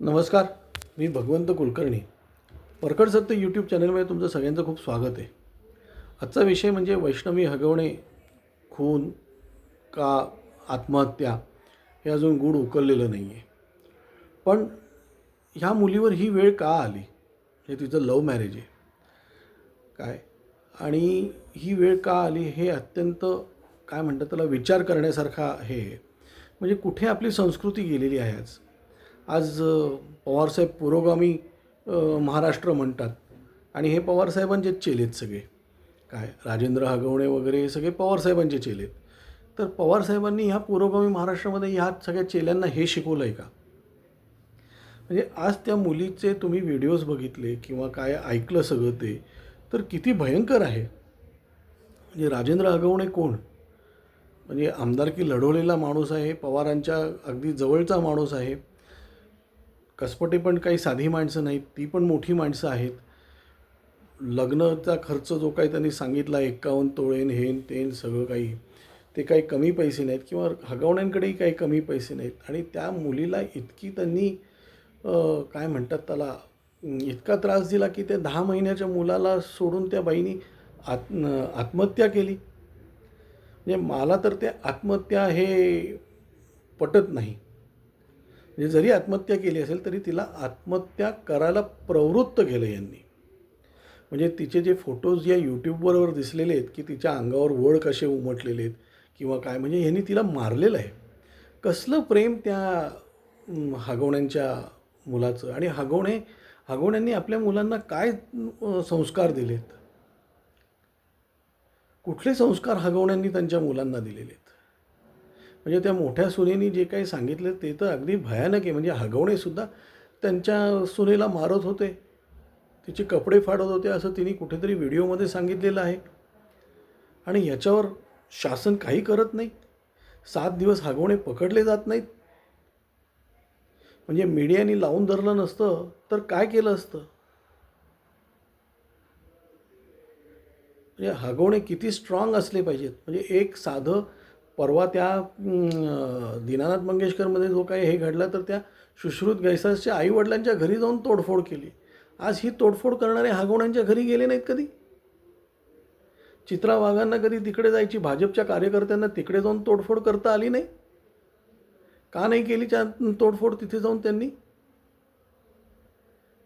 नमस्कार मी भगवंत कुलकर्णी. परकड सत्य यूट्यूब चॅनलमध्ये तुमचं सगळ्यांचं खूप स्वागत आहे. आजचा विषय म्हणजे वैष्णवी हगवणे खून का आत्महत्या हे अजून गूढ उकललेलं नाही आहे. पण ह्या मुलीवर ही वेळ का आली? हे तिचं लव्ह मॅरेज आहे. काय? आणि ही वेळ का आली हे अत्यंत काय म्हणतात त्याला विचार करण्यासारखा हे म्हणजे कुठे आपली संस्कृती गेलेली आहे आज? आज पवारसाहेब पुरोगामी महाराष्ट्र म्हणतात. आणि हे पवारसाहेबांचेच चेले आहेत सगळे. काय राजेंद्र हगवणे वगैरे हे सगळे पवारसाहेबांचे चेले आहेत. तर पवारसाहेबांनी ह्या पुरोगामी महाराष्ट्रामध्ये ह्या सगळ्या चेल्यांना हे शिकवलं आहे का? म्हणजे आज त्या मुलीचे तुम्ही व्हिडिओज बघितले किंवा काय ऐकलं सगळं ते तर किती भयंकर आहे. म्हणजे राजेंद्र हगवणे कोण? म्हणजे आमदारकी लढवलेला माणूस आहे पवारांच्या अगदी जवळचा माणूस आहे कसपटे पण काही साधी माणसं नाहीत ती पण मोठी माणसं आहेत. लग्नाचा खर्च जो काही त्यांनी सांगितला एक्कावन्न तोळेन हेन तेन सगळं काही ते काही कमी पैसे नाहीत किंवा हगवण्यांकडेही काही कमी पैसे नाहीत. आणि त्या मुलीला इतकी त्यांनी काय म्हणतात त्याला इतका त्रास दिला की त्या दहा महिन्याच्या मुलाला सोडून त्या बाईनी आत् आत्महत्या केली. म्हणजे मला तर ते आत्महत्या हे पटत नाही. म्हणजे जरी आत्महत्या केली असेल तरी तिला आत्महत्या करायला प्रवृत्त केलं यांनी. म्हणजे तिचे जे फोटोज या यूट्यूबवर दिसलेले आहेत की तिच्या अंगावर वळ कसे उमटलेले आहेत किंवा काय म्हणजे ह्यांनी तिला मारलेलं आहे. कसलं प्रेम त्या हागवण्यांच्या हगवण्यांच्या मुलाचं? आणि हगवणे हगवण्यांनी आपल्या मुलांना काय संस्कार दिलेत? कुठले संस्कार हगवण्यांनी त्यांच्या मुलांना दिलेले आहेत म्हणजे त्या मोठ्या सुनेनी जे काही सांगितलं ते तर अगदी भयानक आहे. म्हणजे हगवणेसुद्धा त्यांच्या सुनेला मारत होते. तिचे कपडे फाडत होते असं तिने कुठेतरी व्हिडिओमध्ये सांगितलेलं आहे. आणि याच्यावर शासन काही करत नाही. सात दिवस हगवणे पकडले जात नाहीत. म्हणजे मीडियाने लावून धरलं नसतं तर काय केलं असतं? म्हणजे हगवणे किती स्ट्रॉंग असले पाहिजेत. म्हणजे एक साधं परवा त्या दीनानाथ मंगेशकरमध्ये जो काही हे घडला तर त्या सुश्रुत गैसासच्या आईवडिलांच्या घरी जाऊन तोडफोड केली. आज ही तोडफोड करणारे हागवण्यांच्या घरी गेले नाहीत कधी? चित्रा वाघांना कधी तिकडे जायची भाजपच्या कार्यकर्त्यांना तिकडे जाऊन तोडफोड करता आली नाही? का नाही केली त्या तोडफोड तिथे जाऊन त्यांनी?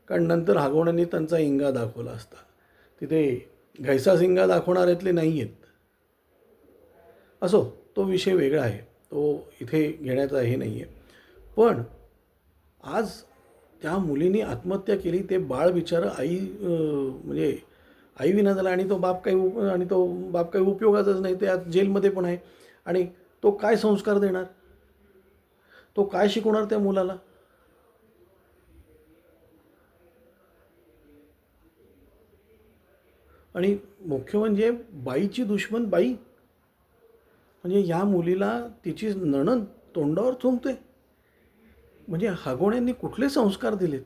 कारण नंतर हागवण्यांनी त्यांचा इंगा दाखवला असता. तिथे घैसास इंगा दाखवणाऱ्यातले नाही आहेत असो तो विषय वेगळा आहे. तो इथे घेण्याचा हे नाही आहे पण आज त्या मुलीने आत्महत्या केली ते बाळ बिचारं आई म्हणजे आई विना झाला आणि तो बाप काही उप आणि तो बाप काही उपयोगाचाच नाही ते आज जेलमध्ये पण आहे. आणि तो काय संस्कार देणार? तो काय शिकवणार त्या मुलाला? आणि मुख्य म्हणजे बाईची दुश्मन बाई म्हणजे या मुलीला तिची नणन तोंडावर थुंकते. म्हणजे हगोण्यांनी कुठले संस्कार दिलेत?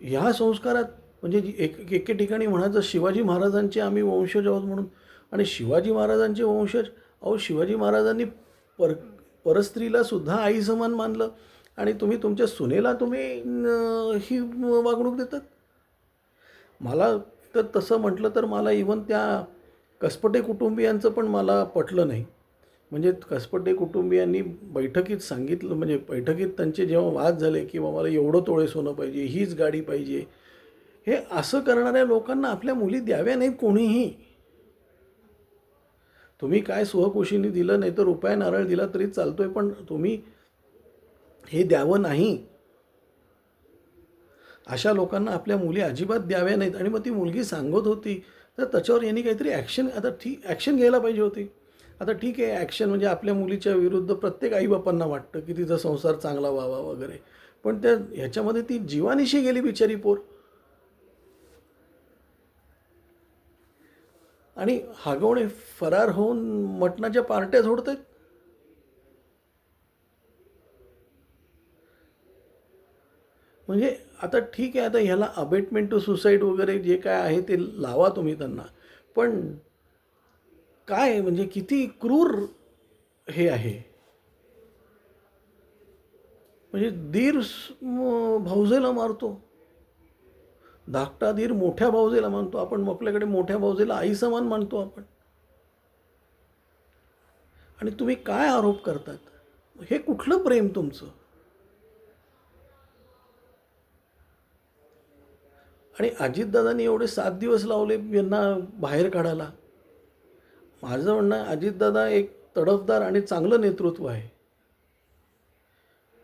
ह्या संस्कारात म्हणजे एक एके ठिकाणी म्हणायचं शिवाजी महाराजांचे आम्ही वंशज आहोत म्हणून. आणि शिवाजी महाराजांचे वंशज अहो शिवाजी महाराजांनी पर परस्त्रीला सुद्धा आई समान मानलं. आणि तुम्ही तुमच्या सुनेला तुम्ही ही वागणूक देतात? मला तर तसं म्हटलं तर मला इवन त्या कसपटे कुटुंबियांचं पण मला पटलं नाही. म्हणजे कसपटे कुटुंबियांनी बैठकीत सांगितलं म्हणजे बैठकीत त्यांचे जेव्हा वाद झाले की मला एवढं तोळे सोनं पाहिजे हीच गाडी पाहिजे हे असं करणाऱ्या लोकांना आपल्या मुली द्याव्या नाहीत कोणीही. तुम्ही काय स्वकुशीने दिलं नाही तर रुपया नारळ दिला तरी चालतो आहे पण तुम्ही हे द्यावं नाही. अशा लोकांना आपल्या मुली अजिबात द्याव्या नाहीत. आणि मग ती मुलगी सांगत होती तर त्याच्यावर यांनी काहीतरी ॲक्शन आता ठीक ॲक्शन घ्यायला पाहिजे होती. आता ठीक आहे ॲक्शन म्हणजे आपल्या मुलीच्या विरुद्ध प्रत्येक आईबापांना वाटतं की तिचा संसार चांगला व्हावा वगैरे. पण त्या ह्याच्यामध्ये ती जीवानिशी गेली बिचारी पोर. आणि हागवणे फरार होऊन मटणाच्या पार्ट्या झोडत आहेत म्हणजे आता ठीक आहे आता ह्याला अबेटमेंट टू सुसाईड वगैरे जे काय आहे ते लावा तुम्ही त्यांना. पण काय म्हणजे किती क्रूर हे आहे? म्हणजे दीर भाऊजेला मारतो. धाकटा धीर मोठ्या भाऊजेला मानतो. आपण आपल्याकडे मोठ्या भाऊजेला आई समान मानतो आपण. आणि तुम्ही काय आरोप करतात? हे कुठलं प्रेम तुमचं? आणि अजितदादांनी एवढे सात दिवस लावले यांना बाहेर काढायला. माझं म्हणणं आहे अजितदादा एक तडफदार आणि चांगलं नेतृत्व आहे.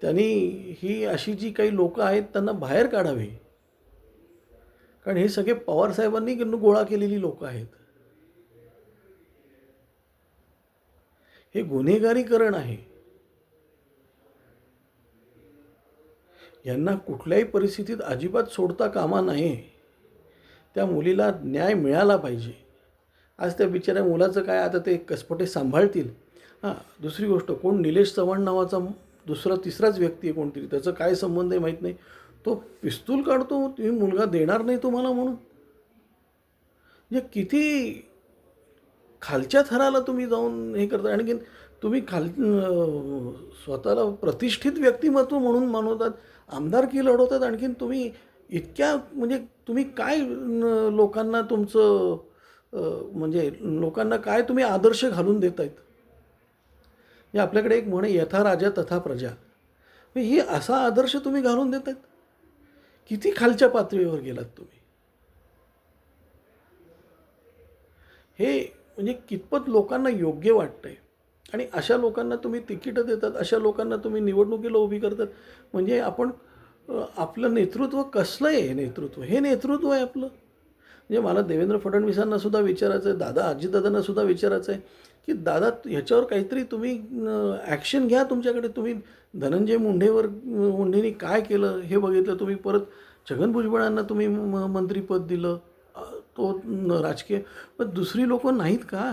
त्यांनी ही अशी जी काही लोकं आहेत त्यांना बाहेर काढावे. कारण हे सगळे पवारसाहेबांनी गोळा केलेली लोकं आहेत. हे गुन्हेगारीकरण आहे. यांना कुठल्याही परिस्थितीत अजिबात सोडता कामा नाही त्या मुलीला न्याय मिळाला पाहिजे. आज त्या बिचाऱ्या मुलाचं काय आता ते कसपटे सांभाळतील? हां दुसरी गोष्ट कोण निलेश चव्हाण नावाचा दुसरा तिसराच व्यक्ती आहे कोणतरी त्याचं काय संबंध आहे माहीत नाही. तो पिस्तूल काढतो तुम्ही मुलगा देणार नाही तुम्हाला म्हणून. म्हणजे किती खालच्या थराला तुम्ही जाऊन हे करता? आणखी तुम्ही खाल स्वतःला प्रतिष्ठित व्यक्तिमत्व म्हणून मानवतात आमदारकी लढवतात आणखीन तुम्ही इतक्या म्हणजे तुम्ही काय लोकांना तुमचं म्हणजे लोकांना काय तुम्ही आदर्श घालून देत आहेत हे आपल्याकडे एक म्हणे यथा राजा तथा प्रजा. हे ही असा आदर्श तुम्ही घालून देत आहेत किती खालच्या पातळीवर गेलात तुम्ही? हे म्हणजे कितपत लोकांना योग्य वाटतंय? आणि अशा लोकांना तुम्ही तिकीटं देतात अशा लोकांना तुम्ही निवडणुकीला उभी करतात. म्हणजे आपण आपलं नेतृत्व कसलं आहे हे नेतृत्व? हे नेतृत्व आहे आपलं. म्हणजे मला देवेंद्र फडणवीसांना सुद्धा विचारायचं आहे दादा अजितदादांना सुद्धा विचारायचं आहे की दादा ह्याच्यावर काहीतरी तुम्ही ॲक्शन घ्या तुमच्याकडे. तुम्ही धनंजय मुंढेवर मुंढेनी काय केलं हे बघितलं. तुम्ही परत छगन भुजबळांना तुम्ही म- दिलं. तो राजकीय पण दुसरी लोक नाहीत का?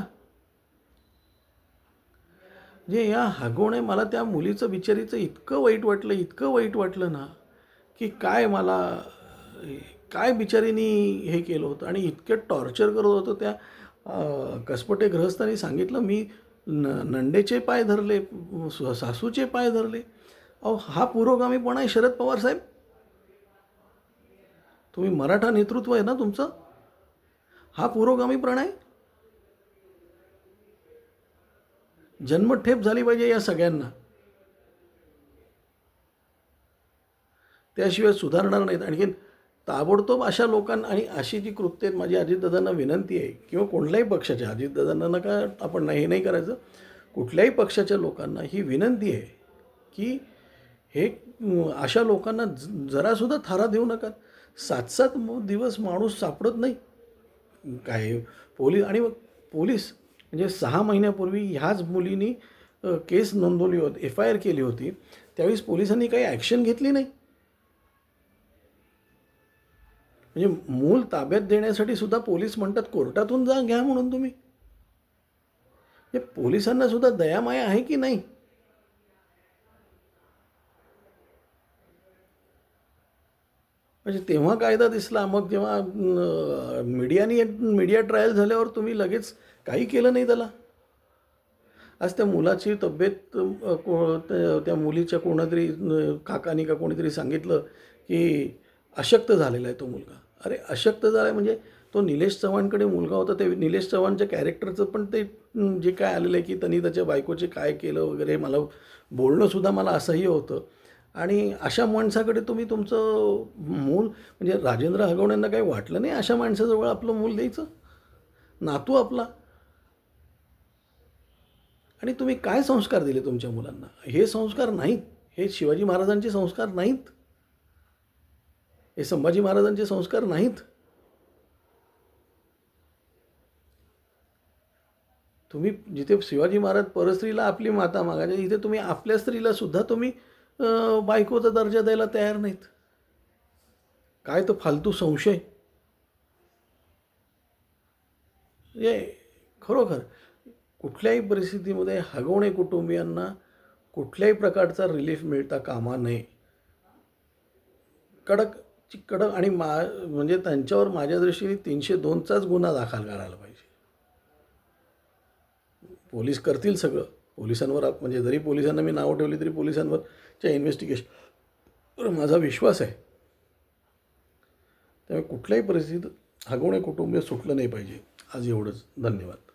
जे या हागवणे मला त्या मुलीचं बिचारीचं इतकं वाईट वाटलं इतकं वाईट वाटलं ना की काय मला काय बिचारीनी हे केलं होतं आणि इतकं टॉर्चर करत होतं त्या कसपटे ग्रहस्थांनी सांगितलं मी न नंडेचे पाय धरले स- सासूचे पाय धरले. अहो हा पुरोगामीपणा आहे शरद पवार साहेब? तुम्ही मराठा नेतृत्व आहे ना तुमचं? हा पुरोगामीपणा आहे? जन्मठेप झाली पाहिजे या सगळ्यांना. त्याशिवाय सुधारणार नाहीत. आणखीन ताबडतोब अशा लोकांना आणि अशी जी कृत्य आहेत माझी अजितदादांना विनंती आहे किंवा कोणत्याही पक्षाच्या अजितदादांना नका आपण नाही हे नाही करायचं. कुठल्याही पक्षाच्या लोकांना ही विनंती आहे की हे अशा लोकांना ज- जरासुद्धा थारा देऊ नका. सात सात दिवस माणूस सापडत नाही. काय? पोलीस आणि मग पोलीस म्हणजे सहा महिन्यापूर्वी ह्याच मुलीनी केस नोंदवली होती एफ आय आर केली होती. त्यावेळेस पोलिसांनी काही ॲक्शन घेतली नाही. म्हणजे मूल ताब्यात देण्यासाठी सुद्धा पोलीस म्हणतात कोर्टातून जा घ्या म्हणून तुम्ही. म्हणजे पोलिसांना सुद्धा दयामाया आहे की नाही? म्हणजे तेव्हा कायदा दिसला मग जेव्हा मीडियाने मीडियानी मीडिया ट्रायल झाल्यावर तुम्ही लगेच काही केलं नाही त्याला. आज त्या मुलाची तब्येत को- त्या- त्या मुलीच्या कोणातरी काकानी का कोणीतरी सांगितलं की अशक्त झालेला आहे तो मुलगा. अरे अशक्त झाला आहे म्हणजे तो निलेश चव्हाणकडे मुलगा होता ते निलेश चव्हाणच्या कॅरेक्टरचं पण ते जे काय आलेलं आहे की त्यांनी त्याच्या बायकोचे काय केलं वगैरे मला बोलणंसुद्धा मला असह्य होतं. आणि अशा माणसाकडे तुम्ही तुमचं मूल म्हणजे राजेंद्र हगवण्यांना काही वाटलं नाही अशा माणसाजवळ आपलं मूल द्यायचं? नातू आपला. आणि तुम्ही काय संस्कार दिले तुमच्या मुलांना? हे संस्कार नाहीत. हे शिवाजी महाराजांचे संस्कार नाहीत. हे संभाजी महाराजांचे संस्कार नाहीत. तुम्ही जिथे शिवाजी महाराज परस्त्रीला आपली माता मागायचे इथे तुम्ही आपल्या स्त्रीला सुद्धा तुम्ही बायकोचा दर्जा द्यायला तयार नाहीत. काय तो फालतू संशय. खरोखर. कुठल्याही परिस्थितीमध्ये हगवणे कुटुंबियांना कुठल्याही प्रकारचा रिलीफ मिळता कामा नये. कडक ची कडक आणि मा म्हणजे त्यांच्यावर माझ्या दृष्टीने तीनशे दोनचाच गुन्हा दाखल करायला पाहिजे. पोलीस करतील सगळं. पोलिसांवर म्हणजे जरी पोलिसांना मी नावं ठेवली तरी पोलिसांवरच्या इन्व्हेस्टिगेशन माझा विश्वास आहे. त्यामुळे कुठल्याही परिस्थितीत हगवणे कुटुंबीय सुटलं नाही पाहिजे. आज एवढंच. धन्यवाद.